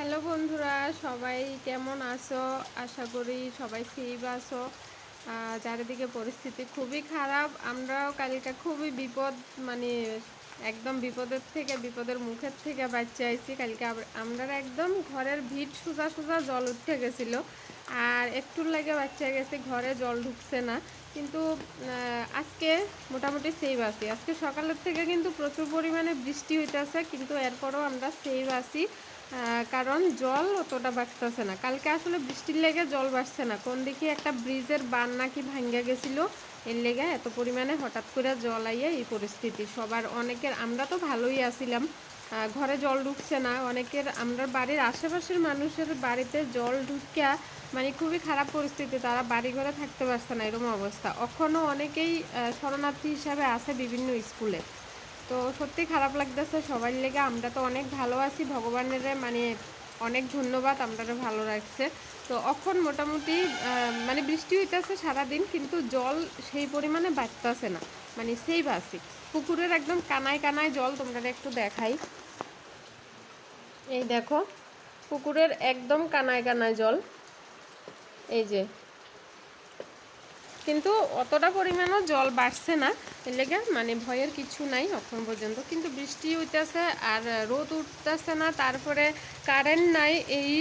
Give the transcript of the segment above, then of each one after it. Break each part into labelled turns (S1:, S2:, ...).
S1: Hello বন্ধুরা, সবাই কেমন আছো? আশা করি সবাই সেফ আছো। চারিদিকে পরিস্থিতি খুবই খারাপ। আমরাও কালকে খুবই বিপদ মানে একদম বিপদের থেকে, বিপদের মুখের থেকে বাচ্চা আইছি। কালকে আমরা একদম ঘরের ভিড় সোজা সোজা জল উঠে গেছিল। আর একটুর লাগে বাচ্চা গেছে, ঘরে জল ঢুকছে না। কিন্তু আজকে মোটামুটি সেভ আছি। আজকে সকালের থেকে কিন্তু প্রচুর পরিমাণে বৃষ্টি হইতেছে, কিন্তু এরপরও আমরা সেভ আছি। কারণ জল অতটা বাড়তেছে না। কালকে আসলে বৃষ্টির লেগে জল বাড়ছে না। কোন দিকে একটা ব্রিজের বান নাকি ভাঙ্গা গেছিল, এর লেগে এত পরিমাণে হঠাৎ করে জল আইয়া এই পরিস্থিতি। সবার অনেকের, আমরা তো ভালোই আছিলাম। ঘরে জল ঢুকছে না। অনেকের, আমরা বাড়ির আশেপাশের মানুষের বাড়িতে জল ঢুকিয়া মানে খুবই খারাপ পরিস্থিতি, তারা বাড়ি ঘরে থাকতে পারছে না, এরকম অবস্থা। এখনও অনেকেই শরণার্থী হিসাবে আছে বিভিন্ন স্কুলে। তো সত্যি খারাপ লাগতেছে সবার লেগে। আমরা তো অনেক ভালো আছি, ভগবানের মানে অনেক ধন্যবাদ আমরা ভালো রাখছে তো অখন মোটামুটি মানে বৃষ্টি হইতেছে সারাদিন, কিন্তু জল সেই পরিমাণে বাড়তেছে না। মানে সেই বাসি পুকুরের একদম কানায় কানায় জল তোমরা একটু দেখাই। এই দেখো, পুকুরের একদম কানায় কানায় জল। এই যে কিন্তু অতটা পরিমাণও জল বাড়ছে না। এর লেগে মানে ভয়ের কিছু নাই এখন পর্যন্ত। কিন্তু বৃষ্টি হইতেছে আর রোদ উঠতেছে না, তারপরে কারেন্ট নাই, এই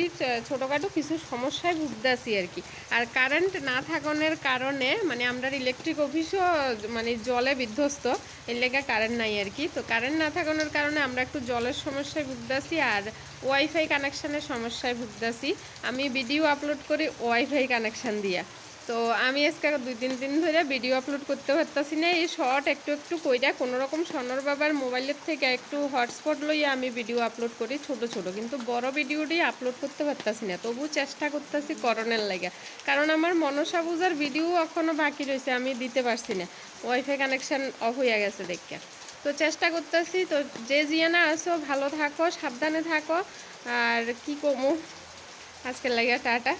S1: ছোটোখাটো কিছু সমস্যায় ভুগতেছি আর কি। আর কারেন্ট না থাকানোর কারণে মানে আমরা ইলেকট্রিক অফিসও মানে জলে বিধ্বস্ত, এর লেগে কারেন্ট নাই আর কি। তো কারেন্ট না থাকানোর কারণে আমরা একটু জলের সমস্যায় ভুগতেছি আর ওয়াইফাই কানেকশানের সমস্যায় ভুগতেছি। আমি ভিডিও আপলোড করি ওয়াইফাই কানেকশান দিয়া। তো আমি আজকে দুই তিন দিন ধরে ভিডিও আপলোড করতে পারতাছি না। এই শর্ট একটু একটু কইরা কোনো রকম সনর বাবার মোবাইলের থেকে একটু হটস্পট লইয়া আমি ভিডিও আপলোড করি ছোট ছোট। কিন্তু বড় ভিডিওটি আপলোড করতে পারতাছি না। তবু চেষ্টা করতেছি করোনার লাগে। কারণ আমার মনসা পূজার ভিডিও এখনও বাকি রয়েছে আমি দিতে পারছি না। ওয়াইফাই কানেকশন অফ হয়ে গেছে দেখে। তো চেষ্টা করতেছি, তো যে জিয়ানা আসো ভালো থাকো, সাবধানে থাকো। আর কি কমু? আজকের লাগে টাটা।